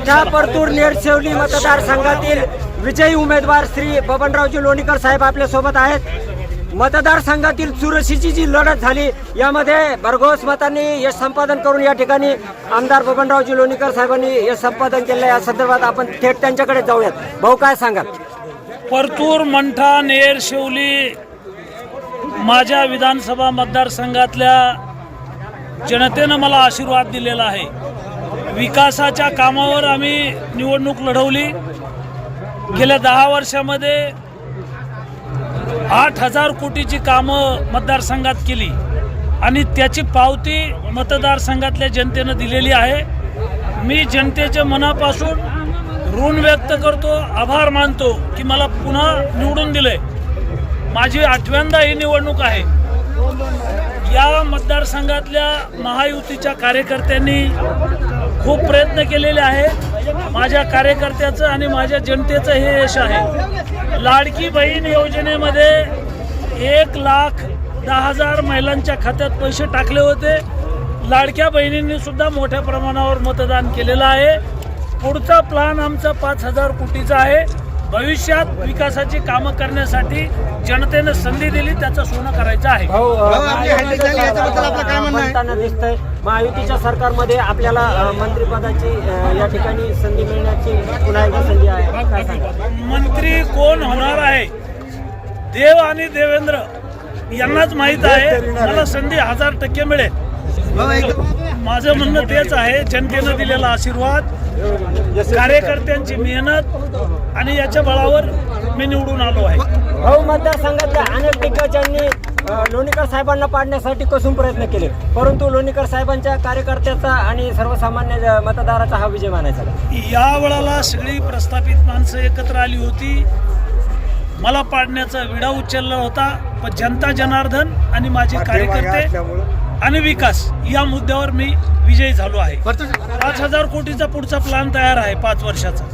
मंठा परतूर नेरसेवली मतदारसंघातील विजयी उमेदवार श्री बबनरावजी लोणीकर साहेब आपल्यासोबत आहेत. मतदारसंघातील चुरशीची जी लढत झाली यामध्ये भरघोस मतांनी यश संपादन करून या ठिकाणी आमदार बबनरावजी लोणीकर साहेबांनी यश संपादन केलं या संदर्भात आपण थेट त्यांच्याकडे जाऊयात. भाऊ काय सांगाल? परतूर मंठा नेरशिवली माझ्या विधानसभा मतदारसंघातल्या जनतेनं मला आशीर्वाद दिलेला आहे. विकासाच्या कामावर आम्ही निवडणूक लढवली. गेल्या दहा वर्षामध्ये आठ हजार कोटीची कामं मतदारसंघात केली. आणि त्याची पावती मतदारसंघातल्या जनतेनं दिलेली आहे. मी जनतेच्या मनापासून ऋण व्यक्त करतो आभार मानतो की मला पुन्हा निवडून दिले माझी आठव्यांदा ही निवडणूक आहे. मतदारसंघातल्या महायुतीच्या कार्यकर्त्यांनी खूप प्रयत्न केलेले आहे. माझ्या कार्यकर्त्याचं आणि माझ्या जनतेचं हे यश आहे. लाडकी बहीण योजनेमध्ये एक लाख दहा हजार महिलांच्या खात्यात पैसे टाकले होते. लाडक्या बहिणींनी सुद्धा मोठ्या प्रमाणावर मतदान केलेलं आहे. पुढचा प्लान आमचा पाच हजार कोटीचा आहे. भविष्यात विकासाची कामं करण्यासाठी जनतेनं संधी दिली त्याचं सोनं करायचं आहे. दिसतंय महायुतीच्या सरकारमध्ये आपल्याला मंत्रिपदाची या ठिकाणी संधी मिळण्याची पुन्हा एकदा संधी आहे? काय सांगा मंत्री कोण होणार आहे? देव आणि देवेंद्र यांनाच माहीत आहे मला संधी हजार टक्के मिळेल. भाऊ एकदम माझं म्हणणं तेच आहे जनतेनं दिलेला आशीर्वाद कार्यकर्त्यांची मेहनत आणि याच्या बळावर मी निवडून आलो आहे. भाऊ मतदारसंघातल्या अनेक दिग्गजांनी लोणीकर साहेबांना पाडण्यासाठी कसून प्रयत्न केले. परंतु लोणीकर साहेबांच्या कार्यकर्त्याचा आणि सर्वसामान्य मतदाराचा हा विजय मानायचा? या वेळाला सगळी प्रस्थापित माणसं एकत्र आली होती. मला पाडण्याचा विडा उचलला होता. पण जनता जनार्दन आणि माझे कार्यकर्ते आणि विकास या मुद्द्यावर मी विजयी झालो आहे. पाच हजार कोटीचा पुढचा प्लॅन तयार आहे पाच वर्षाचा.